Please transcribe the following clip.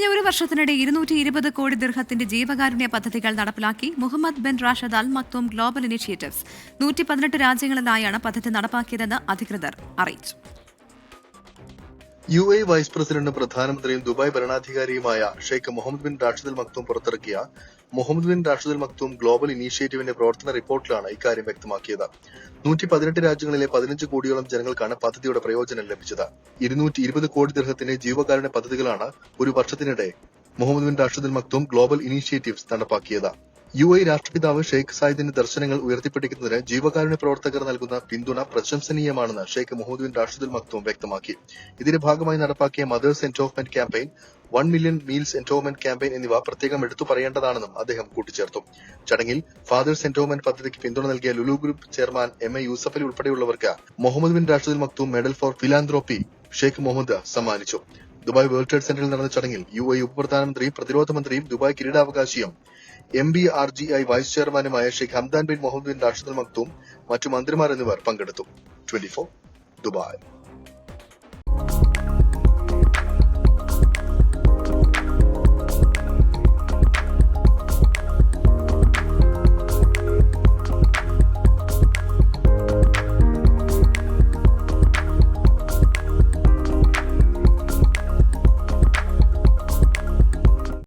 കഴിഞ്ഞ ഒരു വർഷത്തിനിടെ ഇരുന്നൂറ്റി ഇരുപത് കോടി ദീർഘത്തിന്റെ ജീവകാരുണ്യ പദ്ധതികൾ നടപ്പിലാക്കി Mohammed bin Rashid Al Maktoum global initiatives. നൂറ്റി പതിനെട്ട് രാജ്യങ്ങളിലായാണ് പദ്ധതി നടപ്പാക്കിയതെന്ന് അധികൃതർ അറിയിച്ചു. യു എ വൈസ് പ്രസിഡന്റും പ്രധാനമന്ത്രിയും Dubai ഭരണാധികാരിയുമായ Sheikh Mohammed bin Rashid Al Maktoum പുറത്തിറക്കിയ Mohammed bin Rashid Al Maktoum global ഇനീഷ്യേറ്റീവിന്റെ പ്രവർത്തന റിപ്പോർട്ടിലാണ് ഇക്കാര്യം വ്യക്തമാക്കിയത്. നൂറ്റി പതിനെട്ട് രാജ്യങ്ങളിലെ പതിനഞ്ച് കോടിയോളം ജനങ്ങൾക്കാണ് പദ്ധതിയുടെ പ്രയോജനം ലഭിച്ചത്. ഇരുന്നൂറ്റി ഇരുപത് കോടി ദീർഘത്തിന്റെ ജീവകാരുണ്യ പദ്ധതികളാണ് ഒരു വർഷത്തിനിടെ Mohammed bin Rashid Al Maktoum global initiatives നടപ്പാക്കിയത്. യു എ രാഷ്ട്രപിതാവ് ഷെയ്ഖ് സായിദിന്റെ ദർശനങ്ങൾ ഉയർത്തിപ്പിടിക്കുന്നതിന് ജീവകാരുണ്യ പ്രവർത്തകർ നൽകുന്ന പിന്തുണ പ്രശംസനീയമാണെന്ന് Sheikh Mohammed bin Rashid Al Maktoum വ്യക്തമാക്കി. ഇതിന്റെ ഭാഗമായി നടപ്പാക്കിയ mothers endowment campaign one million meals endowment campaign എന്നിവ പ്രത്യേകം എടുത്തു പറയേണ്ടതാണെന്നും അദ്ദേഹം കൂട്ടിച്ചേർത്തു. ചടങ്ങിൽ ഫാദേഴ്സ് എന്റോവ്മെന്റ് പദ്ധതിക്ക് പിന്തുണ നൽകിയ Lulu group chairman M A Yusuffali ഉൾപ്പെടെയുള്ളവർക്ക് Mohammed bin Rashid Al Maktoum medal for philanthropy Sheikh Mohammed സമ്മാനിച്ചു. ദുബായ് വേൾഡ് ട്രേഡ് സെന്ററിൽ നടന്ന ചടങ്ങിൽ യു എ ഉപപ്രധാനമന്ത്രിയും പ്രതിരോധ മന്ത്രിയും Dubai കിരീടാവകാശിയും M B R G I vice ചെയർമാനുമായ Sheikh Hamdan bin Mohammed bin Rashid Maktoum മറ്റു മന്ത്രിമാർ എന്നിവർ പങ്കെടുത്തു. Twenty Dubai.